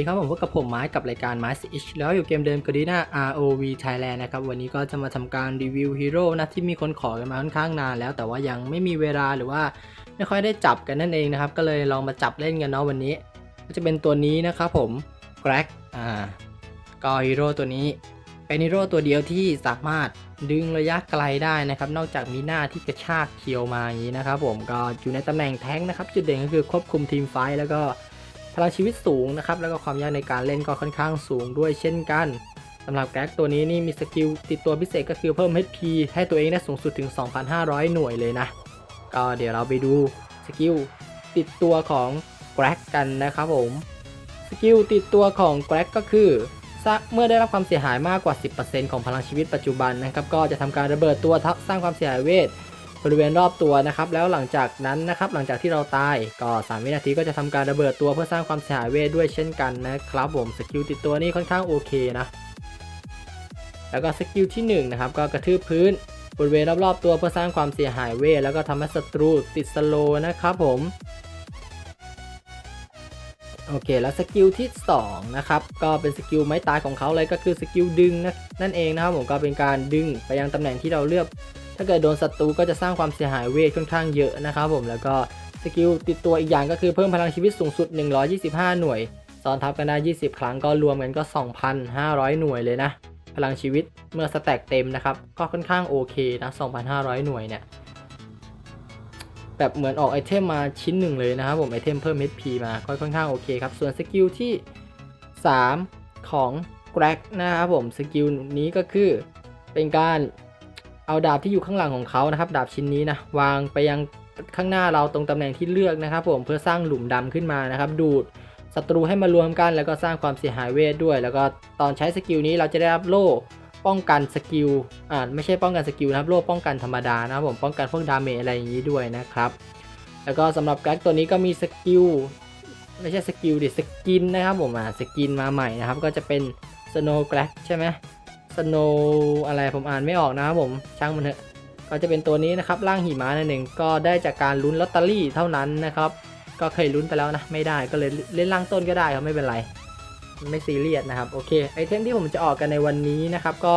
วัสดีครับผมพบกับผมไม้กับรายการไม้สิชแล้วอยู่เกมเดิมกดีนา ROV Thailand นะครับวันนี้ก็จะมาทำการรีวิวฮีโร่นะที่มีคนขอกันมาค่อนข้างนานแล้ว แต่ว่ายังไม่มีเวลาหรือว่าไม่ค่อยได้จับกันนั่นเองนะครับ ก็เลยลองมาจับเล่นกันเนาะวันนี้ ก็จะเป็นตัวนี้นะครับผม g r a g อ่าก็ฮีโร่ตัวนี้ เป็นฮีโร่ตัวเดียวที่สามารถดึงระยะไกลได้นะครับ นอกจากมีหน้าที่กระชากเคียวมาอย่างนี้นะครับผมก็อยู่ในตำแหน่งแท้งนะครับ จุดเด่นก็คือควบคุมทีมไฟแล้วก็ ลังชีวิตสูงนะครับ แล้วก็ความยากในการเล่นก็ค่อนข้างสูงด้วยเช่นกันสำหรับแก๊กตัวนี้นี่มีสกิลติดตัวพิเศษก็คือเพิ่ม HP ให้ตัวเองได้สูงสุดถึง 2,500 หน่วยเลยนะ ก็เดี๋ยวเราไปดูสกิลติดตัวของแกร็กกันนะครับผมสกิลติดตัวของแกร็กก็คือเมื่อได้รับความเสียหายมากกว่า 10%ของพลังชีวิตปัจจุบันนะครับ ก็จะทำการระเบิดตัวทับสร้างความเสียหายเวท บริเวณรอบตัวนะครับแล้วหลังจากนั้นนะครับหลังจากที่เราตายก็ 3 วินาทีก็จะทำการระเบิดตัวเพื่อสร้างความเสียหายเวทด้วยเช่นกันนะครับผมสกิลติดตัวนี้ค่อนข้างโอเคนะแล้วก็สกิลที่1นะครับก็กระทืบพื้นบริเวณรอบๆตัวเพื่อสร้างความเสียหายเวทแล้วก็ทำให้ศัตรูติดสโลนะครับผมโอเคแล้วสกิลที่2นะครับก็เป็นสกิลไม้ตายของเขาเลยก็คือสกิลดึงนะนั่นเองนะครับผมก็เป็นการดึงไปยังตำแหน่งที่เราเลือก ถ้าเกิดโดนศัตรูก็จะสร้างความเสียหายเวทค่อนข้างเยอะนะครับผมแล้วก็สกิลติดตัวอีกอย่างก็คือเพิ่มพลังชีวิตสูงสุด 125 หน่วย ซ้อนทับกันได้ 20 ครั้งก็รวมกันก็ 2,500 หน่วยเลยนะ พลังชีวิตเมื่อสแต็กเต็มนะครับ ก็ค่อนข้างโอเคนะ 2,500 หน่วยเนี่ย แบบเหมือนออกไอเทมมาชิ้นหนึ่งเลยนะครับผมไอเทมเพิ่ม HP มาก็ค่อนข้างโอเคครับ ส่วนสกิลที่ 3 ของ g r a g นะครับผมสกิลนี้ก็คือเป็นการ เอาดาบที่อยู่ข้างหลังของเขานะครับ ดาบชิ้นนี้นะวางไปยังข้างหน้าเราตรงตำแหน่งที่เลือกนะครับ ผมเพื่อสร้างหลุมดำขึ้นมานะครับ ดูดศัตรูให้มารวมกันแล้วก็สร้างความเสียหายเวทด้วย แล้วก็ตอนใช้สกิลนี้เราจะได้รับโล่ป้องกันสกิลอ่าไม่ใช่ป้องกันสกิลนะครับโล่ป้องกันธรรมดานะครับผมป้องกันพวกดาเมจอะไรอย่างนี้ด้วยนะครับ แล้วก็สำหรับแก๊กตัวนี้ก็มีสกิลไม่ใช่สกิลดิสกินนะครับผมอ่าสกินมาใหม่นะครับ ก็จะเป็นสโนว์แก๊กใช่ไหม สโนอะไรผมอ่านไม่ออกนะครับผมช่างมันเถอะก็จะเป็นตัวนี้นะครับร่างหิมะนั่นเองก็ได้จากการลุ้นลอตเตอรี่เท่านั้นนะครับ ก็เคยลุ้นไปแล้วนะไม่ได้ก็เลยเล่นล่างต้นก็ได้ครับไม่เป็นไรไม่ซีเรียสนะครับโอเคไอเทมที่ผมจะออกกันในวันนี้นะครับ ก็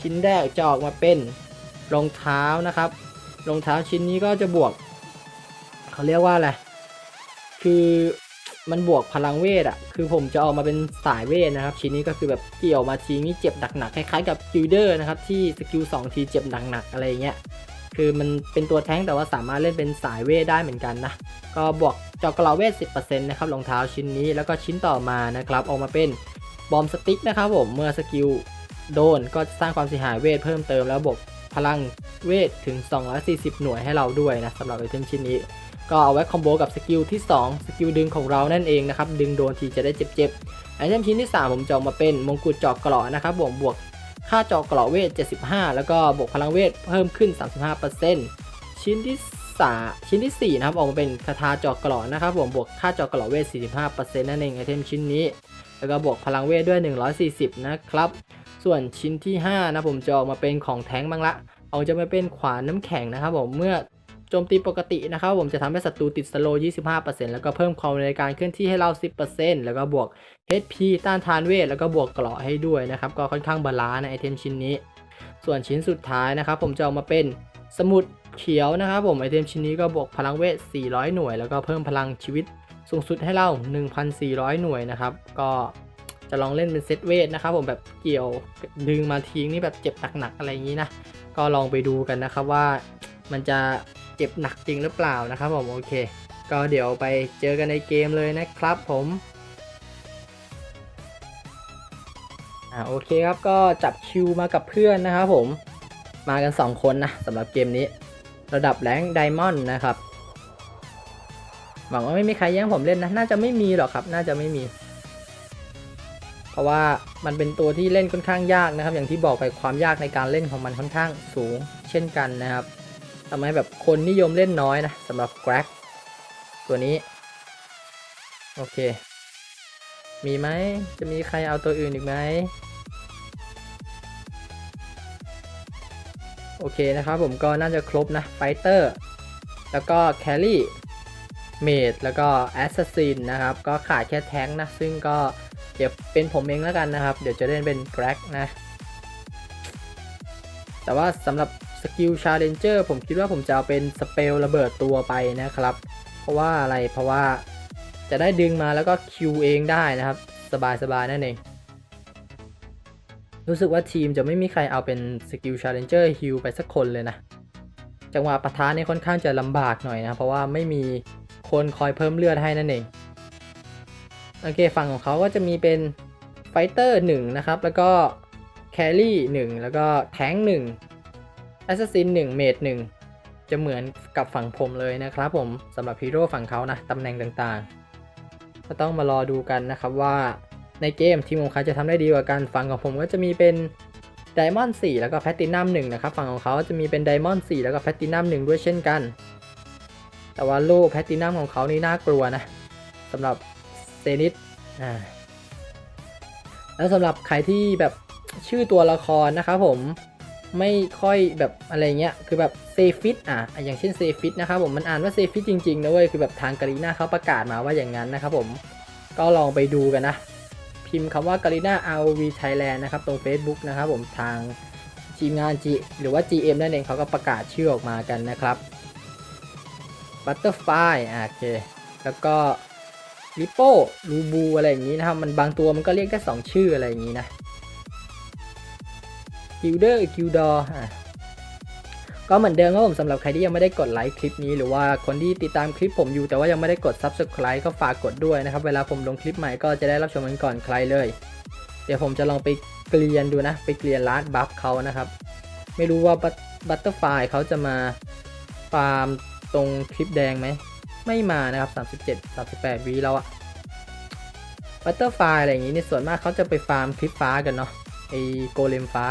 ชิ้นแรกจะออกมาเป็นรองเท้านะครับรองเท้าชิ้นนี้ก็จะบวก เขาเรียกว่าอะไรคือ มันบวกพลังเวทอะคือผมจะออกมาเป็นสายเวทนะครับ ชิ้นนี้ก็คือแบบเกี่ยวมาทีนี้เจ็บหนักๆคล้ายๆกับกิลเดอร์นะครับที่สกิล2ทีเจ็บหนักๆอะไรเงี้ยคือมันเป็นตัวแท้งแต่ว่าสามารถเล่นเป็นสายเวทได้เหมือนกันนะ ก็บวกจอกกระเวท 10%นะครับรองเท้าชิ้นนี้แล้วก็ชิ้นต่อมานะครับออกมาเป็นบอมสติ๊กนะครับผมเมื่อสกิลโดนก็สร้างความเสียหายเวทเพิ่มเติมแล้วบวกพลังเวทถึง 240 หน่วยให้เราด้วยนะสำหรับไอเทมชิ้นนี้ ก็เอาไว้คอมโบกับสกิลที่ 2 สกิลดึงของเรานั่นเองนะครับ ดึงโดนทีจะได้เจ็บๆไอเทมชิ้นที่ 3 ผมจะออกมาเป็นมงกุฎจอกกราะนะครับบวกบวกค่าจอกกราะเวท 75 แล้วก็บวกพลังเวทเพิ่มขึ้น 35%ชิ้นที่3ชิ้นที่ 4 นะครับออกมาเป็นคาถาจอกกราะนะครับผมบวกค่าจอกเกราะเวท 45%นั่นเองไอเทมชิ้นนี้ แล้วก็บวกพลังเวทด้วย 140 นะครับส่วนชิ้นที่5นะผมจะออกมาเป็นของแท้งบ้างละออกจะมาเป็นขวานน้ำแข็งนะครับผมเมื่อ โจมตีปกตินะครับผมจะทำให้ศัตรูติดสโลว์25%แล้วก็เพิ่มความในการเคลื่อนที่ให้เรา 10%แล้วก็บวก HP ต้านทานเวทแล้วก็บวกเกราะให้ด้วยนะครับ ก็ค่อนข้างบาลานซ์ในไอเทมชิ้นนี้ ส่วนชิ้นสุดท้ายนะครับผมจะออกมาเป็นสมุดเขียวนะครับผมไอเทมชิ้นนี้ก็บวกพลังเวท 400 หน่วย แล้วก็เพิ่มพลังชีวิตสูงสุดให้เรา 1,400 หน่วยนะครับ ก็จะลองเล่นเป็นเซตเวทนะครับผมแบบเกี่ยวดึงมาทิ้งนี่แบบเจ็บหนักๆอะไรอย่างนี้นะ ก็ลองไปดูกันนะครับว่ามันจะ เจ็บหนักจริงหรือเปล่านะครับผมโอเค ก็เดี๋ยวไปเจอกันในเกมเลยนะครับผมอ่าโอเคครับก็จับคิวมากับเพื่อนนะครับผมมากัน 2 คนนะสำหรับเกมนี้ ระดับแรงไดมอนด์นะครับหวังว่าไม่มีใครแย่งผมเล่นนะ น่าจะไม่มีหรอกครับ น่าจะไม่มี เพราะว่ามันเป็นตัวที่เล่นค่อนข้างยากนะครับ อย่างที่บอกไปความยากในการเล่นของมันค่อนข้างสูง เช่นกันนะครับ ทำให้แบบคนนิยมเล่นน้อยนะสำหรับ g r a g ตัวนี้ โอเค มีไหมจะมีใครเอาตัวอื่นอีกไหมโอเคนะครับผมก็น่าจะครบนะไฟเตอร์แล้วก็แครี่เมดแล้วก็แอสซัสซินนะครับ ก็ขาดแค่แท้งนะ ซึ่งก็เดี๋ยวเป็นผมเองแล้วกันนะครับ เดี๋ยวจะเล่นเป็นแกร็กนะ แต่ว่าสำหรับ กิลชาเลนเจอร์ผมคิดว่าผมจะเอาเป็นสเปลระเบิดตัวไปนะครับ เพราะว่าอะไรเพราะว่าจะได้ดึงมาแล้วก็คิวเองได้นะครับ สบายๆนั่นเอง รู้สึกว่าทีมจะไม่มีใครเอาเป็นสกิลชาเลนเจอร์ฮิลไปสักคนเลยนะ จังหวะปะทะนี่ค่อนข้างจะลำบากหน่อยนะ เพราะว่าไม่มีคนคอยเพิ่มเลือดให้นั่นเอง โอเคฝั่งของเขาก็จะมีเป็นไฟเตอร์1นะครับ แล้วก็แครี่1แล้วก็แทงค์1 Assassin 1 Mage 1 จะเหมือนกับฝั่งผมเลยนะครับผมสำหรับฮีโร่ฝั่งเขานะตำแหน่งต่างๆ ก็ต้องมารอดูกันนะครับว่าในเกมทีมของเขาจะทำได้ดีกว่ากันฝั่งของผมก็จะมีเป็นไดมอนด์4แล้วก็แพตตินัม1นะครับฝั่งของเขาจะมีเป็นไดมอนด์4แล้วก็แพตตินัม1ด้วยเช่นกัน แต่ว่าลูกแพตตินัมของเขานี่น่ากลัวนะสำหรับเซนิตอ่าแล้วสำหรับใครที่แบบชื่อตัวละครนะครับผม ไม่ค่อยแบบอะไรเงี้ย คือแบบเซฟิตอะ อย่างเช่นเซฟิตนะครับผม มันอ่านว่าเซฟิตจริงๆนะเว้ย คือแบบทางการีนาเขาประกาศมาว่าอย่างนั้นนะครับผม ก็ลองไปดูกันนะ พิมพ์คำว่า g a r i n a ROV Thailand นะครับ ตรง Facebook นะครับผมทางทีมงาน G หรือว่า GM นั่นเองเขาก็ประกาศชื่อออกมากันนะครับ Butterfly อะโอเค แล้วก็ r i p o l u b u อะไรอย่างนี้นะครับ มันบางตัวมันก็เรียกแค่2ชื่ออะไรอย่างนี้นะ Gilder Gildor อะก็เหมือนเดิมครับผมสำหรับใครที่ยังไม่ได้กดไลค์คลิปนี้หรือว่าคนที่ติดตามคลิปผมอยู่แต่ว่ายังไม่ได้กด Subscribe ก็ฝากกดด้วยนะครับ เวลาผมลงคลิปใหม่ก็จะได้รับชมกันก่อนใครเลย เดี๋ยวผมจะลองไปเกลียนดูนะ ไปเกลียนร้านบัฟเขานะครับ ไม่รู้ว่าบัตเตอร์ไฟเขาจะมาฟาร์มตรงคลิปแดงไหม ไม่มานะครับ 37 38วีแล้วอะบัตเตอร์ไฟอะไรอย่างนี้เนี่ยส่วนมากเขาจะไปฟาร์มคลิปฟ้ากันเนาะไอโกเลมฟ้า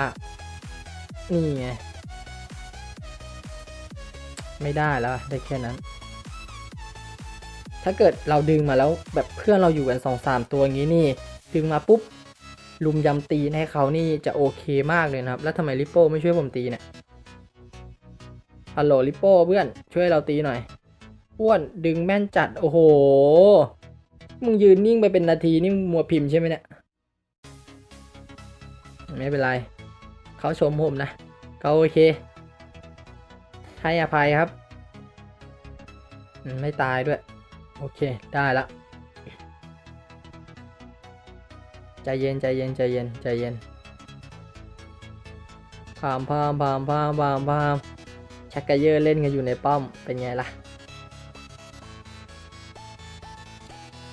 นี่ไง ไม่ได้แล้ว ได้แค่นั้น ถ้าเกิดเราดึงมาแล้วแบบเพื่อนเราอยู่กันสองสามตัวอย่างนี้นี่ ดึงมาปุ๊บ ลุมยำตีให้เขานี่จะโอเคมากเลยนะครับ แล้วทำไมลิปโป้ไม่ช่วยผมตีเนี่ยฮัลโหลลิปโป้เพื่อนช่วยเราตีหน่อยอ้วนดึงแม่นจัด โอ้โห มึงยืนนิ่งไปเป็นนาทีนี่มัวพิมพ์ใช่ไหมเนี่ย ไม่เป็นไร เขาชมผมนะเขาโอเค ให้อภัยครับ ไม่ตายด้วย โอเคได้ละใจเย็นใจเย็นใจเย็นใจเย็นพามพามพามพามพามพามชักกระเยอะเล่นกันอยู่ในป้อมเป็นไงล่ะ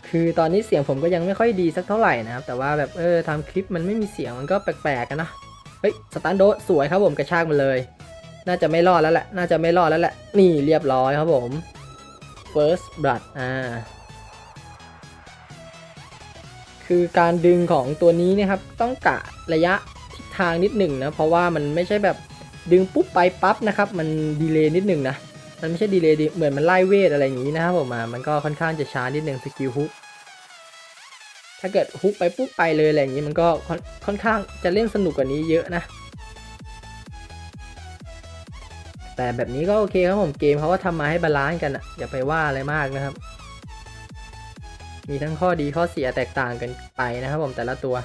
คือตอนนี้เสียงผมก็ยังไม่ค่อยดีสักเท่าไหร่นะครับ แต่ว่าแบบเออทำคลิปมันไม่มีเสียงมันก็แปลกๆกันเนะ เฮ้ยสตันโดสวยครับผมกระชากมันเลย น่าจะไม่รอดแล้วแหละ น่าจะไม่รอดแล้วแหละ นี่เรียบร้อยครับผม first blood อ่า คือการดึงของตัวนี้นะครับ ต้องกะระยะทิศทางนิดหนึ่งนะ เพราะว่ามันไม่ใช่แบบดึงปุ๊บไปปั๊บนะครับ มันดีเลย์นิดหนึ่งนะ มันไม่ใช่ดีเลย์เหมือนมันไล่เวทอะไรอย่างนี้นะครับผมมามันก็ค่อนข้างจะช้านิดหนึ่งสกิลฮุก ถ้าเกิดฮุกไปปุ๊บไปเลยอะไรอย่างนี้มันก็ค่อนอนข้างจะเล่นสนุกกว่านี้เยอะนะ แต่แบบนี้ก็โอเคครับผมเกมเขาก็ทำมาให้บาลานซ์กันอะอย่าไปว่าอะไรมากนะครับ มีทั้งข้อดีข้อเสียแตกต่างกันไปนะครับผมแต่ละตัว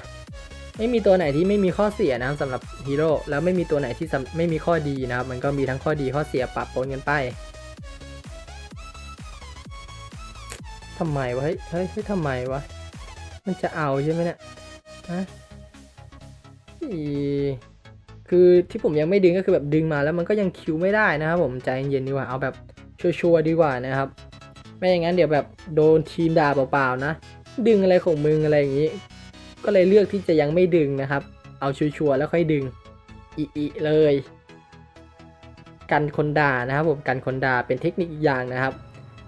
ไม่มีตัวไหนที่ไม่มีข้อเสียนะครับสำหรับฮีโร่แล้วไม่มีตัวไหนที่ไม่มีข้อดีนะครับมันก็มีทั้งข้อดีข้อเสียปะปนกันไปทำไมวะเฮ้ยเฮ้ยเฮ้ยทำไมวะ มันจะเอาใช่ไหมเนี่ยฮะอีคือที่ผมยังไม่ดึงก็คือแบบดึงมาแล้วมันก็ยังคิวไม่ได้นะครับผมใจเย็นดีกว่าเอาแบบชัวร์ๆดีกว่านะครับ ไม่อย่างนั้นเดี๋ยวแบบโดนทีมด่าเปล่าๆนะ ดึงอะไรของมึงอะไรอย่างนี้ ก็เลยเลือกที่จะยังไม่ดึงนะครับ เอาชัวร์ๆแล้วค่อยดึงอีอีเลย กันคนด่านะครับผมกันคนด่าเป็นเทคนิคอีกอย่างนะครับ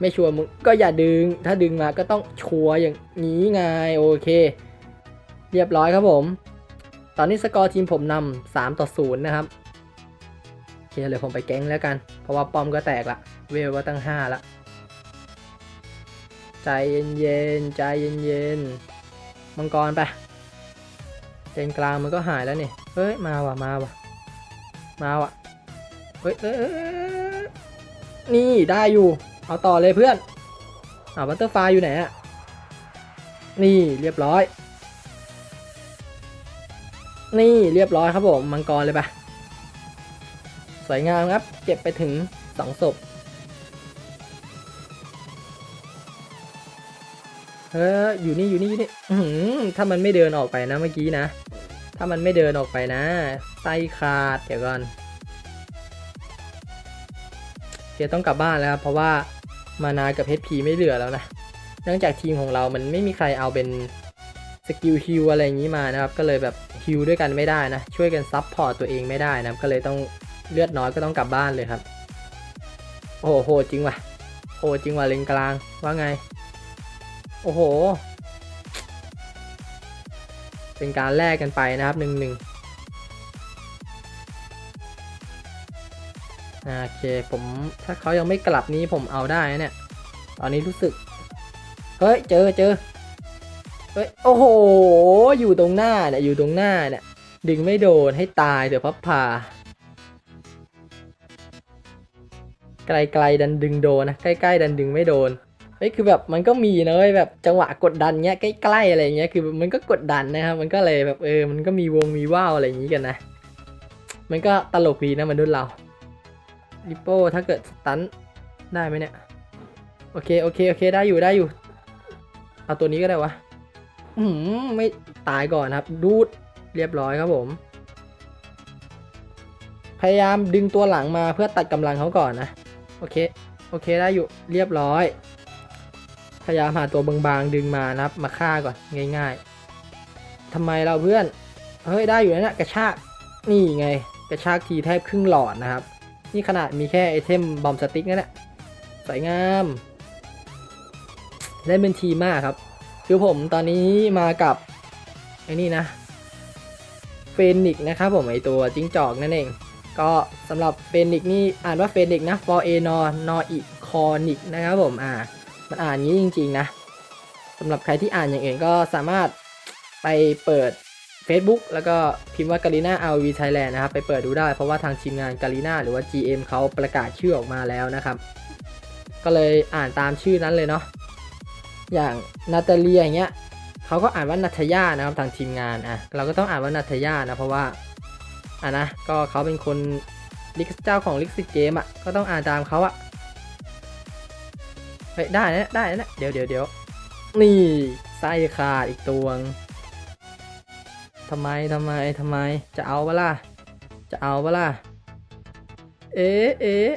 ไม่ชัวร์มึงก็อย่าดึง ถ้าดึงมาก็ต้องชัวร์อย่างนี้ไงโอเค เรียบร้อยครับผม ตอนนี้สกอร์ทีมผมนำสามต่อศูนย์นะครับโอเคเลยผมไปแก๊งแล้วกัน เพราะว่าป้อมก็แตกละ เวลก็ตั้งห้าละใจเย็นๆใจเย็นๆมังกรไปเลนกลางมันก็หายแล้วนี่เฮ้ยมาว่ะมาว่ะมาว่ะเฮ้ยเอ้ยเอ้ยเอ้ยนี่ได้อยู่ เอาต่อเลยเพื่อนอ่าบัตเตอร์ไฟอยู่ไหนอะนี่เรียบร้อย นี่เรียบร้อยครับผมมังกรเลยปะสวยงามครับ เก็บไปถึงสองศพเอออยู่นี่อยู่นี่อยู่นี่หือถ้ามันไม่เดินออกไปนะเมื่อกี้นะ ถ้ามันไม่เดินออกไปนะไส้ขาดเดี๋ยวก่อนเดี๋ยวต้องกลับบ้านแล้วครับเพราะว่า มานากับ HP ไม่เหลือแล้วนะเนื่องจากทีมของเรามันไม่มีใครเอาเป็นสกิลฮิลอะไรอย่างนี้มานะครับ ก็เลยแบบฮิลด้วยกันไม่ได้นะ ช่วยกันซับพอร์ตตัวเองไม่ได้นะครับก็เลยต้องเลือดน้อยก็ต้องกลับบ้านเลยครับ โอ้โหโหจริงว่ะโหจริงว่ะเลนกลางว่าไง โอ้โห เป็นการแลกกันไปนะครับหนึ่งหนึ่ง โอเคผมถ้าเขายังไม่กลับนี้ผมเอาได้เนี่ย ตอนนี้รู้สึก เฮ้ยเจอเจอเฮ้ยโอ้โห อยู่ตรงหน้าเนี่ยอยู่ตรงหน้าเนี่ยดึงไม่โดนให้ตายเดี๋ยวพับพาไกลๆดันดึงโดนนะใกล้ๆดันดึงไม่โดนเฮ้ยคือแบบมันก็มีนะเว้ยแบบจังหวะกดดันเนี้ยใกล้ๆอะไรเงี้ยคือมันก็กดดันนะครับมันก็เลยแบบเออมันก็มีวงมีว่าวอะไรอย่างงี้กันนะ มันก็ตลกดีนะมนุษย์เรา ลิโป้ถ้าเกิดสตันได้ไหมเนี่ย โอเค โอเค โอเค ได้อยู่ได้อยู่ เอาตัวนี้ก็ได้วะ อืมไม่ตายก่อนครับ ดูดเรียบร้อยครับผม พยายามดึงตัวหลังมาเพื่อตัดกำลังเขาก่อนนะ โอเค โอเคได้อยู่เรียบร้อย พยายามหาตัวบางๆดึงมานะครับ มาฆ่าก่อนง่ายๆทำไมเราเพื่อน เฮ้ยได้อยู่นะเนี่ยกระชาก นี่ไง กระชากทีแทบครึ่งหลอดนะครับ นี่ขนาดมีแค่ไอเทมบอมสติ๊กนั่นแหละสวยงามได้เป็นทีมมากครับ คือผมตอนนี้มากับไอ้นี่นะเฟนิกนะครับผมไอตัวจิ้งจอกนั่นเอง ก็สำหรับเฟนิกนี่อ่านว่าเฟนิกนะ for a n o n o i c o n i c นะครับผมอ่ามันอ่านงี้จริง ๆ นะสำหรับใครที่อ่านอย่างอื่นก็สามารถไปเปิด Facebook แล้วก็พิมพ์ว่า Garena RV Thailand นะครับไปเปิดดูได้เพราะว่าทางทีมงาน Garena หรือว่า GM เขาประกาศชื่อออกมาแล้วนะครับ ก็เลยอ่านตามชื่อนั้นเลยเนาะอย่างนาตาเลียอย่างเงี้ยเขาก็อ่านว่านัทยานะครับทางทีมงานอะเราก็ต้องอ่านว่านัทยานะเพราะว่าอะนะก็เขาเป็นคนลิกเจ้าของลิกซิเกมอะก็ต้องอ่านตามเขาอะเฮ้ยได้นะได้นะเดี๋ยวเดี๋ยวเดี๋ยวนี่ไส้ขาดอีกตัวง ทำไมทำไมทำไม จะเอาเปล่ะจะเอาเปล่ะเอ๊ะเอ๊ะ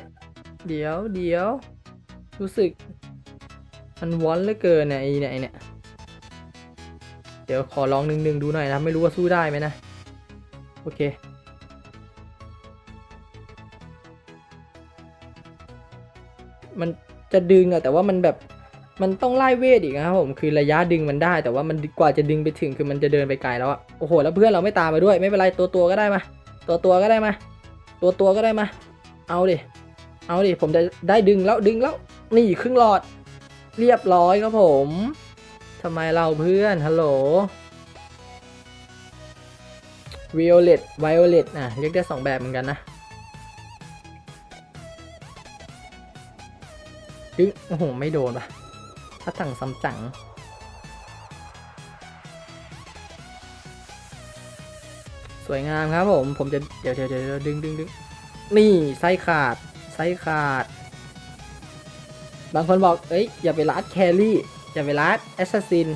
เดี๋ยวเดี๋ยวรู้สึกมันวอนเหลือเกินเนี่ยไอเนี่ยไอเนี่ยเดี๋ยวขอลองหนึ่งหนึ่งดูหน่อยนะ ไม่รู้ว่าสู้ได้ไหมนะ โอเค มันจะดึงอะแต่ว่ามันแบบ มันต้องไล่เวทอีกนะครับผมคือระยะดึงมันได้ แต่ว่ามันกว่าจะดึงไปถึงคือมันจะเดินไปไกลแล้วอะโอ้โหแล้วเพื่อนเราไม่ตามมาด้วยไม่เป็นไรตัวตัวก็ได้มา ตัวตัวก็ได้มา ตัวตัวก็ได้มา เอาดิเอาดิผมจะได้ดึงแล้วดึงแล้วนี่ครึ่งหลอด เรียบร้อยครับผมทำไมเราเพื่อนฮัลโหล Violet Violet อะเรียกได้สองแบบเหมือนกันนะดึงโอ้โห ไม่โดนปะ ถ้าถังซัมจังสวยงามครับผม ผมจะเดี๋ยวเดี๋ยวเดี๋ยวดึงดึงดึงนี่ไส้ขาดไส้ขาด บางคนบอก เอ้ย อย่าไปรัดแครี่ อย่าไปรัดแอสซัสซิน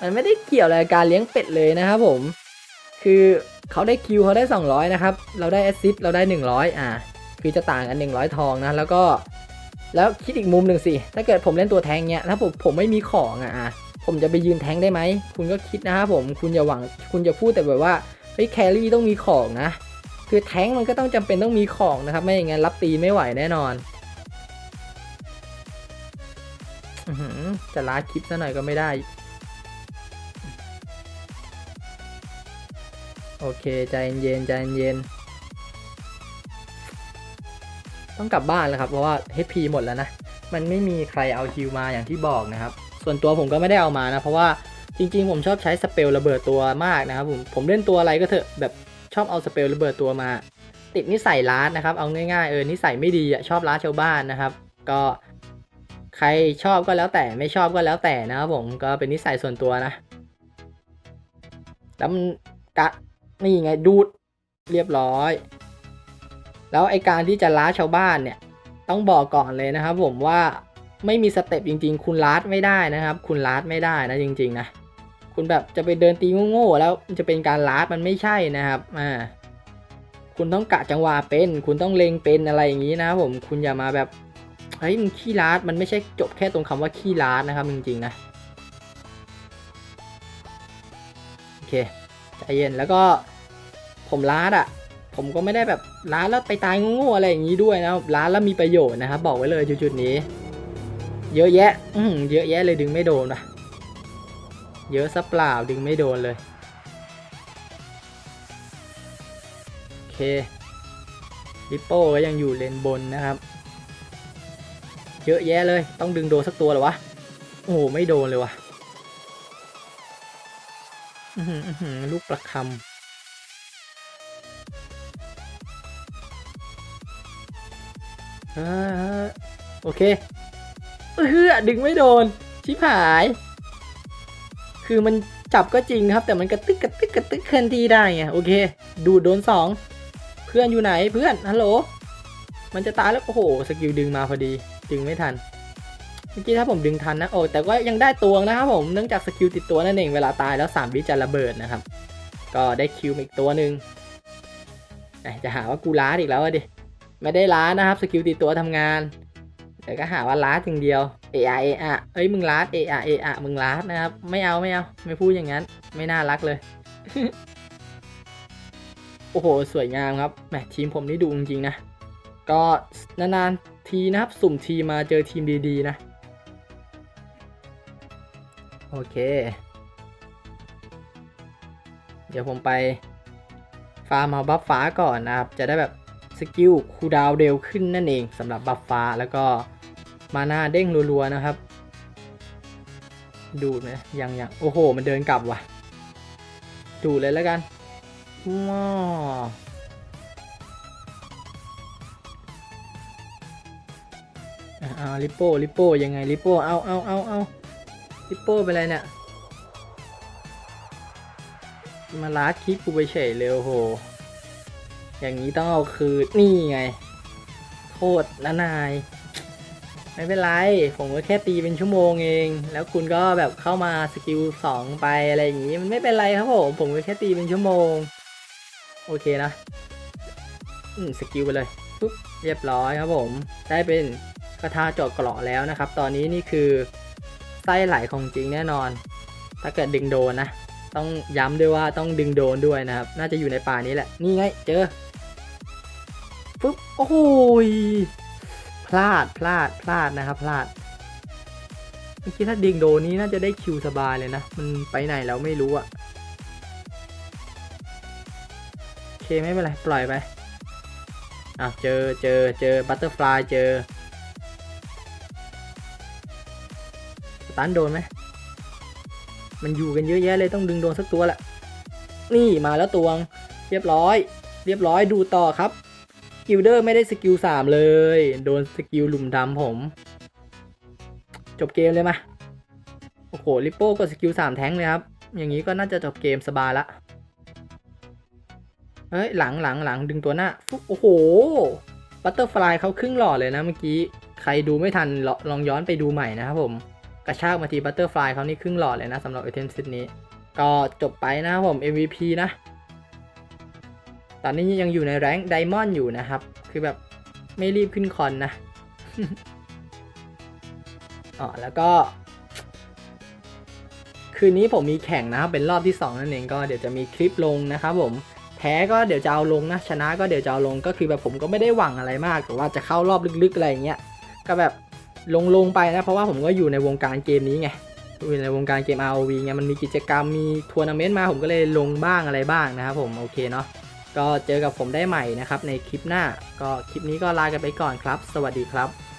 มันไม่ได้เกี่ยวอะไรกับการเลี้ยงเป็ดเลยนะครับผม คือเขาได้คิวเขาได้ 200 นะครับ เราได้แอสซิสเราได้ 100 อ่า คือจะต่างกัน 100 ทองนะ แล้วก็ แล้วคิดอีกมุมหนึ่งสิ ถ้าเกิดผมเล่นตัวแทงเนี้ย ถ้าผมผมไม่มีของอะอะผมจะไปยืนแทงได้ไหม คุณก็คิดนะครับผม คุณอย่าหวัง คุณจะพูดแต่แบบว่า เฮ้ยแครี่ต้องมีของนะ คือแทงมันก็ต้องจำเป็นต้องมีของนะครับ ไม่อย่างนั้นรับตีไม่ไหวแน่นอนอืจะล้าคลิปซะหน่อยก็ไม่ได้ โอเค ใจเย็นใจเย็น ต้องกลับบ้านแล้วครับ เพราะว่า HP หมดแล้วนะ มันไม่มีใครเอาฮิวมาอย่างที่บอกนะครับ ส่วนตัวผมก็ไม่ได้เอามานะ เพราะว่าจริงๆ ผมชอบใช้สเปลระเบิดตัวมากนะครับผม ผมเล่นตัวอะไรก็เถอะแบบชอบเอาสเปลระเบิดตัวมา ติดนิสัยล้าดนะครับ เอาง่ายๆเออนิสัยไม่ดีอะชอบล้าชาวบ้านนะครับ ก็ใครชอบก็แล้วแต่ไม่ชอบก็แล้วแต่นะครับผมก็เป็นนิสัยส่วนตัวนะ แล้วมันกะนี่ไงดูดเรียบร้อย แล้วไอการที่จะล้าชาวบ้านเนี่ยต้องบอกก่อนเลยนะครับ ผมว่าไม่มีสเต็ปจริง ๆ คุณล้าไม่ได้นะครับ คุณล้าไม่ได้นะจริง ๆ นะ คุณแบบจะไปเดินตีโง่ๆแล้วมันจะเป็นการล้ามันไม่ใช่นะครับอ่าคุณต้องกะจังหวะเป็น คุณต้องเล็งเป็นอะไรอย่างนี้นะครับผมคุณอย่ามาแบบเฮ้ยมึงขี้ล้ามันไม่ใช่จบแค่ตรงคำว่าขี้ล้านะครับจริงๆนะโอเคใจเย็นแล้วก็ผมล้าดอะ ผมก็ไม่ได้แบบล้าดแล้วไปตายง่ๆอะไรอย่างนี้ด้วยนะร้าดแล้วมีประโยชน์นะครับบอกไว้เลยจุดๆนี้ เยอะแยะ อืเยอะแยะเลยดึงไม่โดนว่ะ เยอะซะเปล่าดึงไม่โดนเลยโอเคลิปโป้ก็ยังอยู่เลนบนนะครับ เยอะแยะเลยต้องดึงโดนสักตัวหรอวะโอ้ไม่โดนเลยวะอือหือลูกประคำ โอเคเออดึงไม่โดน ชิบหาย คือมันจับก็จริงครับ แต่มันกระตึกกระตึกกระตึกเคลื่อนที่ได้ไงโอเค ดูดโดนสองเพื่อนอยู่ไหนเพื่อนฮัลโหลมันจะตายแล้วโอ้โหสกิลดึงมาพอดี ดึงไม่ทันเมื่อกี้ถ้าผมดึงทันนะโอ้แต่ว่ายังได้ตัวนะครับผมเนื่องจากสกิลติดตัวนั่นเองเวลาตายแล้ว3วิจะระเบิดนะครับ ก็ได้คิวอีกตัวหนึ่งจะหาว่ากูล้าอีกแล้วดิ ไม่ได้ล้านะครับสกิลติดตัวทำงานแต่ก็หาว่าล้าอย่างเดียวเอไอเออะเอ้ยมึงล้าเอไอเออะมึงล้านะครับไม่เอาไม่เอาไม่พูดอย่างนั้น ไม่น่ารักเลย โอ้โห สวยงามครับแหมทีมผมนี่ดูจริงๆนะก็นานๆทีนะครับสุ่มทีมาเจอทีมดีๆนะ โอเค เดี๋ยวผมไปฟาร์มเอาบัฟฟ้าก่อนนะครับ จะได้แบบ สกิลคูดาวเร็วขึ้นนั่นเองสำหรับบัฟฟ้าแล้วก็มาหน้าเด้งรัวๆนะครับ ดูดไหมยังยังโอ้โห มันเดินกลับว่ะ ดูเลยแล้วกันว้าวอะเอาลิปโป้ลิปโป้ยังไงลิปโป้เอาเอาเอาเอาลิปโป้ไปเลยเนี่ยมาลาดคลิปกูไปเฉยเลยโอ้โห อย่างนี้ต้องเอาคืนนี่ไง โทษนะนาย ไม่เป็นไร ผมก็แค่ตีเป็นชั่วโมงเอง แล้วคุณก็แบบเข้ามาสกิลสองไปอะไรอย่างนี้ มันไม่เป็นไรครับผม ผมก็แค่ตีเป็นชั่วโมง โอเคนะ อืมสกิลไปเลยปุ๊บเรียบร้อยครับผม ได้เป็นกระทาจาะเกราะแล้วนะครับ ตอนนี้นี่คือไส้ไหลของจริงแน่นอน ถ้าเกิดดึงโดนนะ ต้องย้ำด้วยว่าต้องดึงโดนด้วยนะครับ น่าจะอยู่ในป่านี้แหละ นี่ไง เจอ ปุ๊บโอ้โหยพลาดพลาดพลาดนะครับพลาดเมื่อกี้ถ้าดึงโดนนี้น่าจะได้คิวสบายเลยนะ มันไปไหนแล้วไม่รู้อะโอเคไม่เป็นไร ปล่อยไปอะเจอเจอเจอบัตเตอร์ฟลายเจอสตันโดนไหมมันอยู่กันเยอะแยะเลยต้องดึงโดนสักตัวแหละนี่มาแล้วตวง เรียบร้อย เรียบร้อยดูต่อครับ กิลเดอร์ไม่ได้สกิลสามเลย โดนสกิลหลุมดำผม จบเกมเลยมาโอ้โหลิปโป้ก็สกิลสามแท้งเลยครับ อย่างนี้ก็น่าจะจบเกมสบายละเฮ้ยหลังหลังหลังดึงตัวหน้าโอ้โหบัตเตอร์ฟลายเขาครึ่งหลอดเลยนะเมื่อกี้ ใครดูไม่ทันลองลองย้อนไปดูใหม่นะครับผม กระชากมาทีบัตเตอร์ฟลายเขานี่ครึ่งหลอดเลยนะสำหรับไอเทมเซตนี้ ก็จบไปนะครับผม MVP นะ ตอนนี้ยังอยู่ในแรงไดมอนด์อยู่นะครับ คือแบบไม่รีบขึ้นคอนนะอ๋อแล้วก็ คืนนี้ผมมีแข่งนะครับเป็นรอบที่ 2 นั่นเองก็เดี๋ยวจะมีคลิปลงนะครับผมแพ้ก็เดี๋ยวจะเอาลงนะชนะก็เดี๋ยวจะเอาลงก็คือแบบผมก็ไม่ได้หวังอะไรมากแต่ว่าจะเข้ารอบลึกๆอะไรอย่างเงี้ยก็แบบลงลงไปนะเพราะว่าผมก็อยู่ในวงการเกมนี้ไงอยู่ในวงการเกม ROV ไงมันมีกิจกรรมมีทัวร์นาเมนต์มาผมก็เลยลงบ้างอะไรบ้างนะครับผมโอเคเนาะ ก็เจอกับผมได้ใหม่นะครับในคลิปหน้า ก็คลิปนี้ก็ลากันไปก่อนครับ สวัสดีครับ